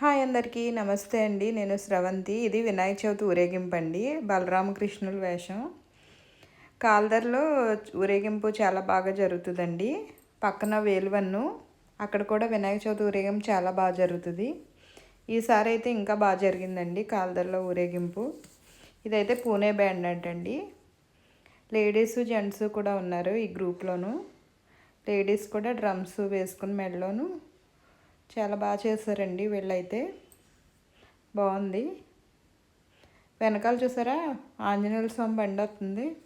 Hi అందరికీ నమస్తే అండి. నేను స్రవంతి. ఇది వినాయక చవితి ఊరేగింపు అండి. బలరామకృష్ణుల వేషం. కాల్దర్లో ఊరేగింపు చాలా బాగా జరుగుతుందండి. పక్కన వేలువన్ను. అక్కడ కూడా వినాయక చవితి ఊరేగింపు చాలా బాగా జరుగుతుంది. ఈసారి అయితే ఇంకా బాగా జరిగిందండి కాల్దర్లో ఊరేగింపు. ఇదైతే పూణే బ్యాండ్ అంటండి. లేడీస్ జెంట్స్ కూడా ఉన్నారు ఈ గ్రూప్లోను. లేడీస్ కూడా డ్రమ్స్ వేసుకుని మెడలోను. చాలా బాగా చేశారండి వీళ్ళైతే. బాగుంది. వెనకాల చూసారా? ఆంజనేయుల స్వామి బండి వస్తుంది.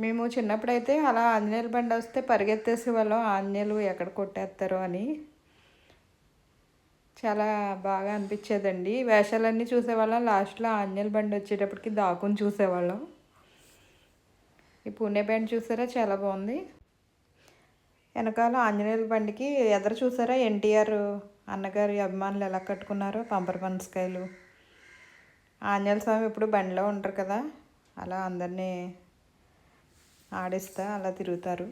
మేము చిన్నప్పుడైతే అలా ఆంజనేయుల బండి వస్తే పరిగెత్తేసే వాళ్ళం. ఆంజనేయులు ఎక్కడ కొట్టేస్తారో అని. చాలా బాగా అనిపించేదండి. వేషాలన్నీ చూసేవాళ్ళం. లాస్ట్లో ఆంజనేయుల బండి వచ్చేటప్పటికి దాకుని చూసేవాళ్ళం. ఈ పుణ్య బ్యాండ్ చూసారా? చాలా బాగుంది. వెనకాల ఆంజనేయుల బండికి ఎదర చూసారా ఎన్టీఆర్ అన్నగారి అభిమానులు ఎలా కట్టుకున్నారో పంపర పనసకాయలు ఆంజనేయ స్వామి ఇప్పుడు బండిలో ఉంటారు కదా అలా అందరినీ ఆడిస్తా అలా తిరుగుతారు.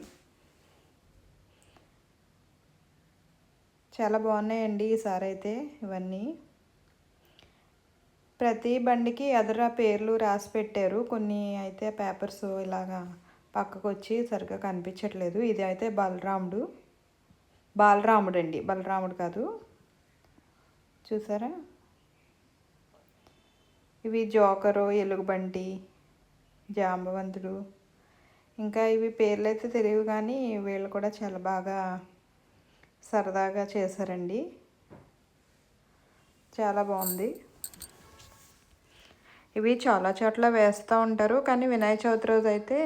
చాలా బాగున్నాయండి ఈసారి అయితే ఇవన్నీ. ప్రతి బండికి ఎదర పేర్లు రాసి పెట్టారు. కొన్ని అయితే పేపర్స్ ఇలాగా పక్కకు వచ్చి సరిగ్గా కనిపించట్లేదు. ఇది అయితే బలరాముడు. బాలరాముడు అండి బలరాముడు కాదు. చూసారా? ఇవి జోకరు ఎలుగుబంటి జాంబవంతుడు. ఇంకా ఇవి పేర్లు అయితే తెలియవు కానీ వీళ్ళు కూడా చాలా బాగా సరదాగా చేశారండి. చాలా బాగుంది. ఇవి చాలా చోట్ల వేస్తూ ఉంటారు. కానీ వినాయక చవితి రోజు అయితే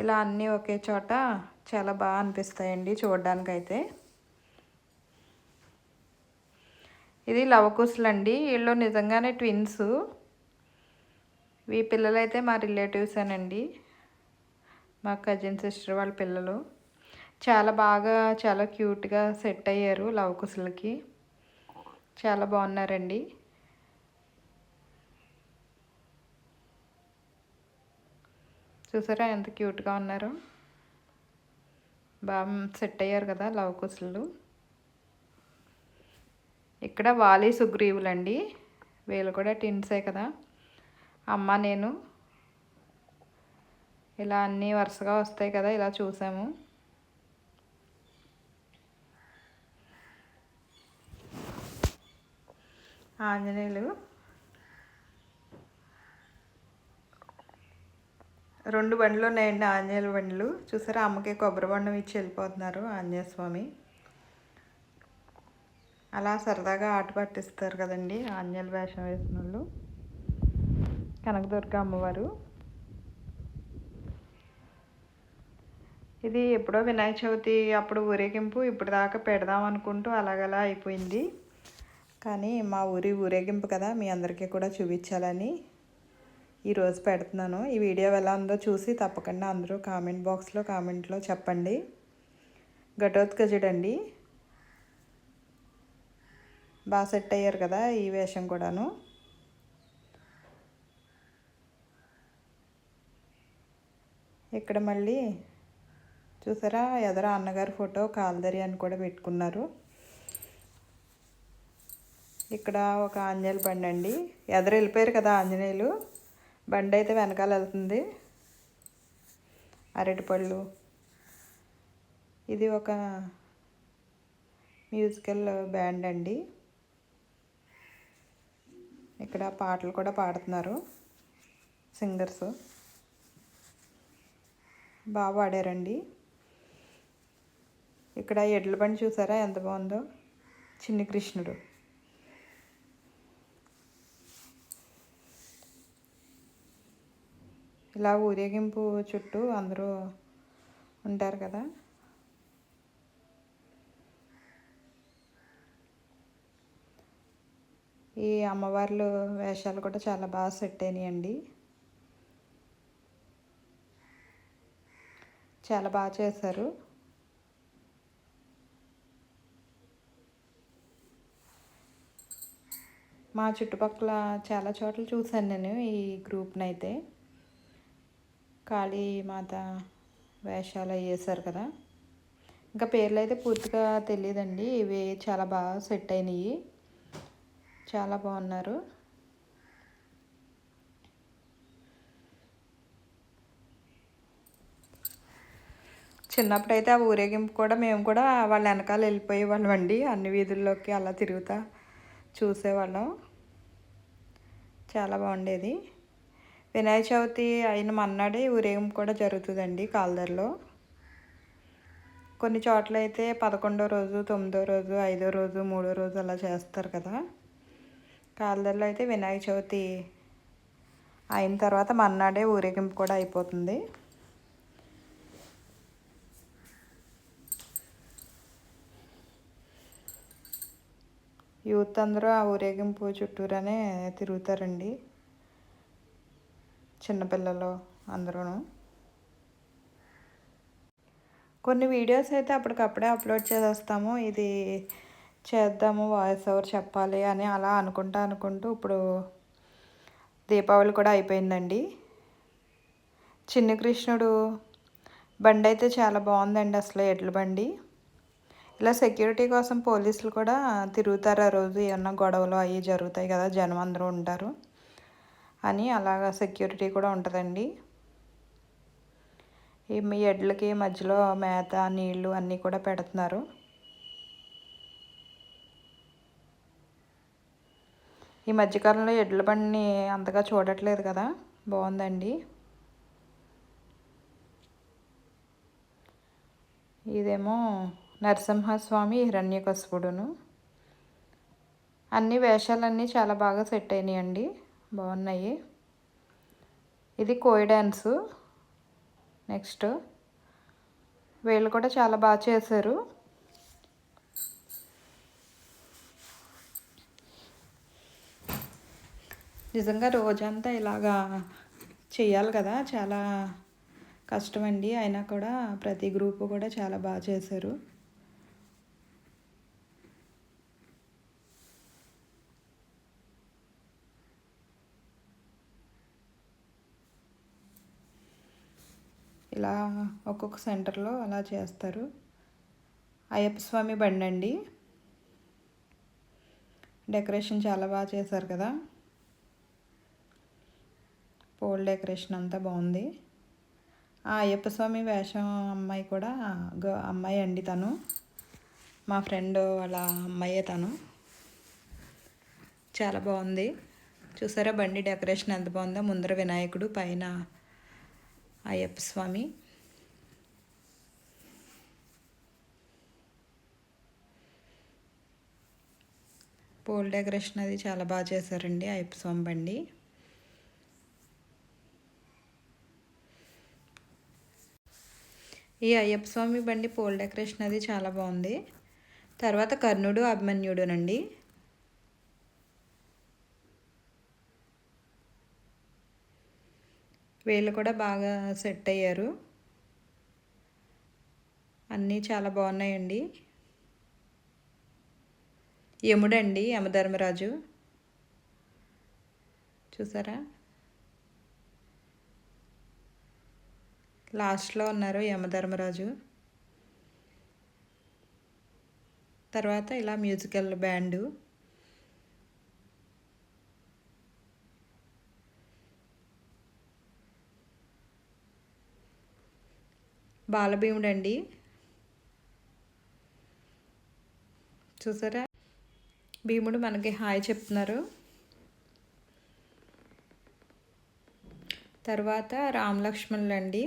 ఇలా అన్నీ ఒకే చోట చాలా బాగా అనిపిస్తాయండి చూడడానికైతే. ఇది లవకుశలు అండి వీళ్ళు నిజంగానే ట్విన్స్. ఈ పిల్లలైతే మా రిలేటివ్సేనండి. మా కజిన్ సిస్టర్ వాళ్ళ పిల్లలు. చాలా బాగా చాలా క్యూట్గా సెట్ అయ్యారు లవకుశలకి చాలా బాగున్నారండి. చూసారా ఎంత క్యూట్గా ఉన్నారో? బాగా సెట్ అయ్యారు కదా లవ్ కుసులు ఇక్కడ వాలి సుగ్రీవులండి. వీళ్ళు కూడా టిన్సే కదా. అమ్మ నేను. ఇలా అన్నీ వరుసగా వస్తాయి కదా ఇలా చూసాము. ఆంజనేయులు. రెండు బండ్లు ఉన్నాయండి ఆంజనేయుల బండ్లు. చూసారా? అమ్మకి కొబ్బరి బండం ఇచ్చి వెళ్ళిపోతున్నారు ఆంజనేయ స్వామి. అలా సరదాగా ఆట పట్టిస్తారు కదండి ఆంజనేయుల వేషం వేసిన వాళ్ళు. కనకదుర్గ అమ్మవారు. ఇది ఎప్పుడో వినాయక చవితి అప్పుడు ఊరేగింపు ఇప్పుడు దాకా పెడదాం అనుకుంటూ అలాగలా అయిపోయింది. కానీ మా ఊరి ఊరేగింపు కదా మీ అందరికీ కూడా చూపించాలని. ఈరోజు పెడుతున్నాను. ఈ వీడియో ఎలా ఉందో చూసి తప్పకుండా అందరూ కామెంట్ బాక్స్లో కామెంట్లో చెప్పండి. ఘటోత్కజుడండి బాగా సెట్ అయ్యారు కదా ఈ వేషం కూడాను. ఇక్కడ మళ్ళీ చూసారా ఎదర అన్నగారి ఫోటో కాల్దరి అని కూడా పెట్టుకున్నారు. ఇక్కడ ఒక ఆంజనేయుల బండి అండి. ఎదరు వెళ్ళిపోయారు కదా ఆంజనేయులు. బండి అయితే వెనకాల వెళ్తుంది. అరటిపళ్ళు. ఇది ఒక మ్యూజికల్ బ్యాండ్ అండి. ఇక్కడ పాటలు కూడా పాడుతున్నారు. సింగర్స్. బాగా పాడారండి. ఇక్కడ ఎడ్ల బండి చూసారా? ఎంత బాగుందో. చిన్ని కృష్ణుడు. ఇలా ఊరేగింపు చుట్టూ అందరూ ఉంటారు కదా. ఈ అమ్మవార్లు వేషాలు కూడా చాలా బాగా సెట్ అయినాయండి. చాలా బాగా చేశారు. మా చుట్టుపక్కల చాలా చోట్ల చూశాను నేను ఈ గ్రూప్ని అయితే. కాళీ మాత వేషాలు వేసారు కదా. ఇంకా పేర్లు అయితే పూర్తిగా తెలియదండి ఇవి చాలా బాగా సెట్ అయినాయి. చాలా బాగున్నారు. చిన్నప్పుడైతే ఆ ఊరేగింపు కూడా మేము కూడా వాళ్ళ వెనకాల వెళ్ళిపోయేవాళ్ళం అండి. అన్ని వీధుల్లోకి అలా తిరుగుతా చూసేవాళ్ళం. చాలా బాగుండేది. వినాయక చవితి అయిన మన్నాడే ఊరేగింపు కూడా జరుగుతుందండి కాల్దర్లో. కొన్ని చోట్ల అయితే పదకొండో రోజు తొమ్మిదో రోజు ఐదో రోజు మూడో రోజు అలా చేస్తారు కదా. కాల్దర్లో అయితే వినాయక చవితి అయిన తర్వాత మన్నాడే ఊరేగింపు కూడా అయిపోతుంది. యూత్ అందరూ ఆ ఊరేగింపు చుట్టూరానే తిరుగుతారండి. చిన్నపిల్లలు అందరూ కొన్ని వీడియోస్ అయితే అప్పటికప్పుడే అప్లోడ్ చేసేస్తాము. ఇది చేద్దాము వాయిస్ ఓవర్ చెప్పాలి అని అలా అనుకుంటా అనుకుంటూ ఇప్పుడు దీపావళి కూడా అయిపోయిందండి. చిన్న కృష్ణుడు బండి అయితే చాలా బాగుందండి అసలు ఎడ్ల బండి. ఇలా సెక్యూరిటీ కోసం పోలీసులు కూడా తిరుగుతారు ఆ రోజు. ఏమన్నా గొడవలు అవి జరుగుతాయి కదా జనం అందరూ ఉంటారు. అని అలాగా సెక్యూరిటీ కూడా ఉంటుందండి. ఈ మీ ఎడ్లకి మధ్యలో మేత నీళ్ళు అన్నీ కూడా పెడుతున్నారు. ఈ మధ్యకాలంలో ఎడ్ల బండిని అంతగా చూడట్లేదు కదా బాగుందండి. ఇదేమో నరసింహస్వామి హిరణ్యకశపుడును. అన్ని వేషాలన్నీ చాలా బాగా సెట్ అయినాయండి. బాగున్నాయి. ఇది కోయి డ్యాన్సు నెక్స్ట్ వీళ్ళు కూడా చాలా బాగా చేశారు. నిజంగా రోజంతా ఇలాగా చేయాలి కదా చాలా కష్టమండి. అయినా కూడా ప్రతి గ్రూపు కూడా చాలా బాగా చేశారు. ఇలా ఒక్కొక్క సెంటర్లో అలా చేస్తారు. అయ్యప్ప స్వామి బండి అండి. డెకరేషన్ చాలా బాగా చేశారు కదా. పోల్ డెకరేషన్ అంతా బాగుంది. ఆ అయ్యప్ప స్వామి వేషం అమ్మాయి కూడా అమ్మాయి అండి తను. మా ఫ్రెండ్ వాళ్ళ అమ్మాయే తను. చాలా బాగుంది. చూసారా బండి డెకరేషన్ ఎంత బాగుందో? ముందర వినాయకుడు పైన అయ్యప్ప స్వామి. పోల్ డెకరేషన్ అది చాలా బాగా చేశారండి అయ్యప్ప స్వామి బండి. ఈ అయ్యప్ప స్వామి బండి పోల్ డెకరేషన్ అది చాలా బాగుంది. తర్వాత కర్ణుడు అభిమన్యుడునండి వీళ్ళు కూడా బాగా సెట్ అయ్యారు. అన్నీ చాలా బాగున్నాయండి. యముడండి యమధర్మరాజు. చూసారా? లాస్ట్లో ఉన్నారు యమధర్మరాజు. తర్వాత ఇలా మ్యూజికల్ బ్యాండు. బాలభీముడు అండి చూసారా? భీముడు మనకి హాయ్ చెప్తున్నారు. తర్వాత రామలక్ష్మణులు అండి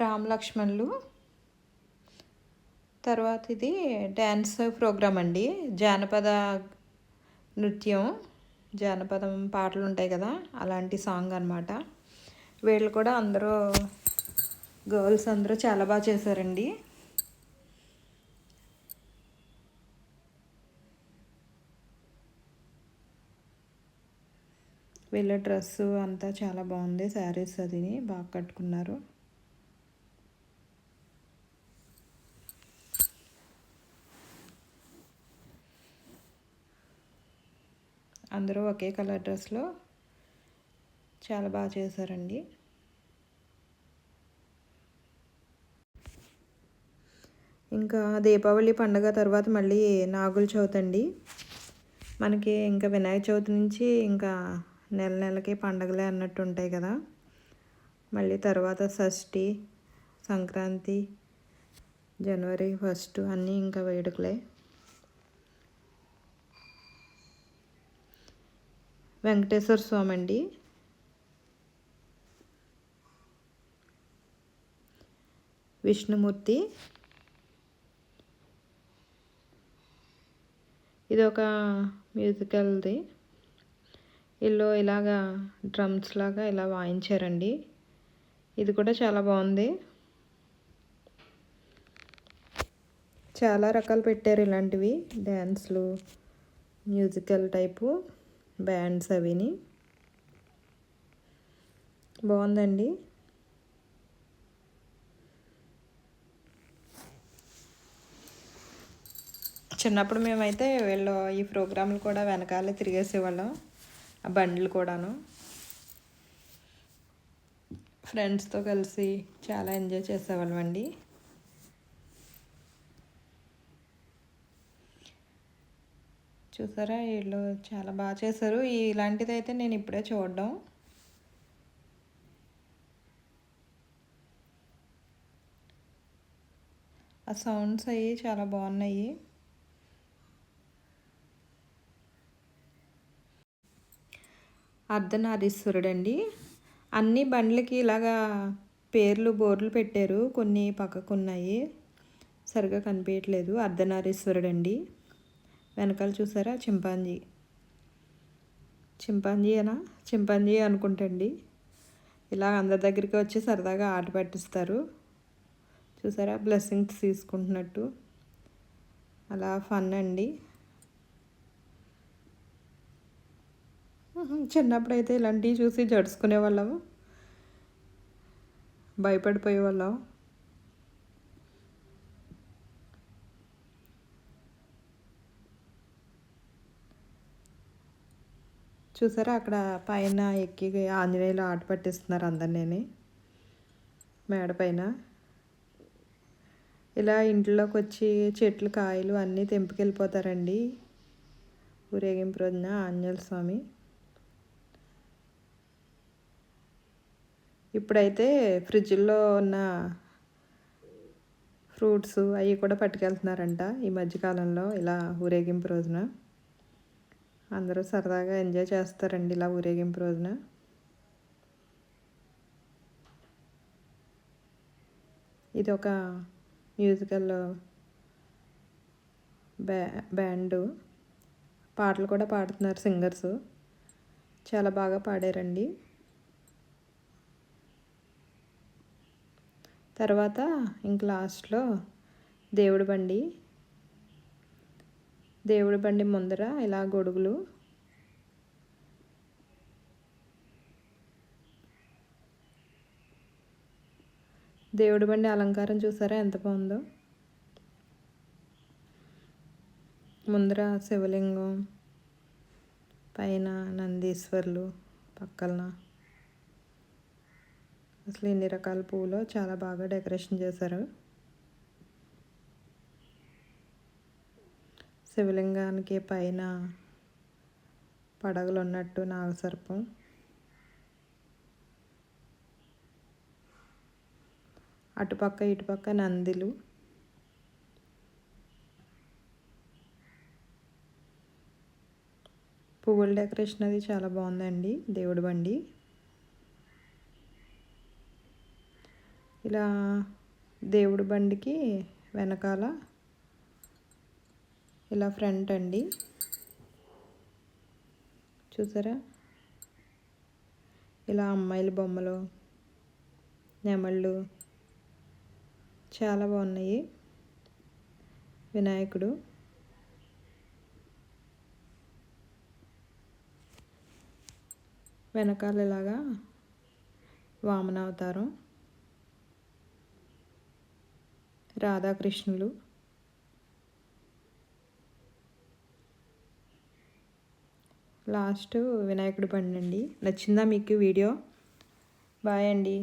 రామలక్ష్మణులు. తర్వాత ఇది డ్యాన్స్ ప్రోగ్రామ్ అండి. జానపద నృత్యం. జానపదం పాటలు ఉంటాయి కదా అలాంటి సాంగ్ అనమాట వీళ్ళు కూడా అందరూ గర్ల్స్ అందరూ చాలా బాగా చేశారండి. వీళ్ళ డ్రెస్సు అంతా చాలా బాగుంది. శారీస్ అది బాగా కట్టుకున్నారు. అందరూ ఒకే కలర్ డ్రెస్లో చాలా బాగా చేశారండి. ఇంకా దీపావళి పండగ తర్వాత మళ్ళీ నాగుల చవితి అండి. మనకి ఇంకా వినాయక చవితి నుంచి ఇంకా నెల నెలకి పండగలే అన్నట్టు ఉంటాయి కదా. మళ్ళీ తర్వాత షష్ఠి సంక్రాంతి జనవరి ఫస్ట్ అన్నీ ఇంకా వేడుకలే. వెంకటేశ్వర స్వామి అండి. విష్ణుమూర్తి. ఇది ఒక మ్యూజికల్ది. వీళ్ళు ఇలాగా డ్రమ్స్ లాగా ఇలా వాయించారండి. ఇది కూడా చాలా బాగుంది. చాలా రకాలు పెట్టారు ఇలాంటివి. డ్యాన్స్లు మ్యూజికల్ టైపు బ్యాండ్స్ అవిని. బాగుందండి. చిన్నప్పుడు మేమైతే వీళ్ళు ఈ ప్రోగ్రాంలు కూడా వెనకాలే తిరిగేసేవాళ్ళం. ఆ బండ్లు కూడాను. ఫ్రెండ్స్తో కలిసి చాలా ఎంజాయ్ చేసేవాళ్ళం అండి. చూసారా వీళ్ళు చాలా బాగా చేశారు. ఇలాంటిది అయితే నేను ఇప్పుడే చూడడం. ఆ సౌండ్స్ అవి చాలా బాగున్నాయి. అర్ధనారీశ్వరుడు అండి అన్ని బండ్లకి ఇలాగా పేర్లు బోర్లు పెట్టారు. కొన్ని పక్కకు ఉన్నాయి సరిగా కనిపించట్లేదు అర్ధనారీశ్వరుడు అండి వెనకాల చూసారా? చింపాంజీ. చింపాంజీ అనా చింపాంజీ అనుకుంటండి. ఇలా అందరి దగ్గరికి వచ్చి సరదాగా ఆట పట్టిస్తారు. చూసారా? బ్లెస్సింగ్స్ తీసుకుంటున్నట్టు. అలా ఫన్ అండి. చిన్నప్పుడు అయితే ఇలాంటివి చూసి జడుచుకునే వాళ్ళము. భయపడిపోయే వాళ్ళం చూసారా అక్కడ పైన ఎక్కి ఆంజనేయులు ఆట పట్టిస్తున్నారు అందరినీ. మేడ పైన. ఇలా ఇంట్లోకి వచ్చి చెట్లు కాయలు అన్నీ తెంపుకెళ్ళిపోతారండి. ఊరేగింపు రోజున ఆంజనేయ స్వామి. ఇప్పుడైతే ఫ్రిడ్జ్లో ఉన్న ఫ్రూట్స్ అవి కూడా పట్టుకెళ్తున్నారంట ఈ మధ్యకాలంలో ఇలా ఊరేగింపు రోజున. అందరూ సరదాగా ఎంజాయ్ చేస్తారండి ఇలా ఊరేగింపు రోజున. ఇది ఒక మ్యూజికల్ బ్యా బ్యాండు. పాటలు కూడా పాడుతున్నారు సింగర్స్. చాలా బాగా పాడారండి. తర్వాత ఇంక లాస్ట్లో దేవుడి బండి. దేవుడి బండి ముందర ఇలా గొడుగులు. దేవుడి బండి అలంకారం చూసారా? ఎంత బాగుందో. ముందర శివలింగం పైన నందీశ్వర్లు పక్కన అసలు ఎన్ని రకాల పువ్వులో చాలా బాగా డెకరేషన్ చేశారు. శివలింగానికి పైన పడగలు ఉన్నట్టు నాగసర్పం. అటుపక్క ఇటుపక్క నందిలు. పువ్వుల డెకరేషన్ అది చాలా బాగుందండి దేవుడి బండి. ఇలా దేవుడి బండికి వెనకాల ఇలా ఫ్రంట్ అండి. చూసారా? ఇలా అమ్మాయిల బొమ్మలు నెమళ్ళు చాలా బాగున్నాయి. వినాయకుడు. వెనకాల ఇలాగా వామన రాధాకృష్ణులు. లాస్ట్ వినాయకుడి బండి అండి నచ్చిందా మీకు వీడియో? బాయ్ అండి.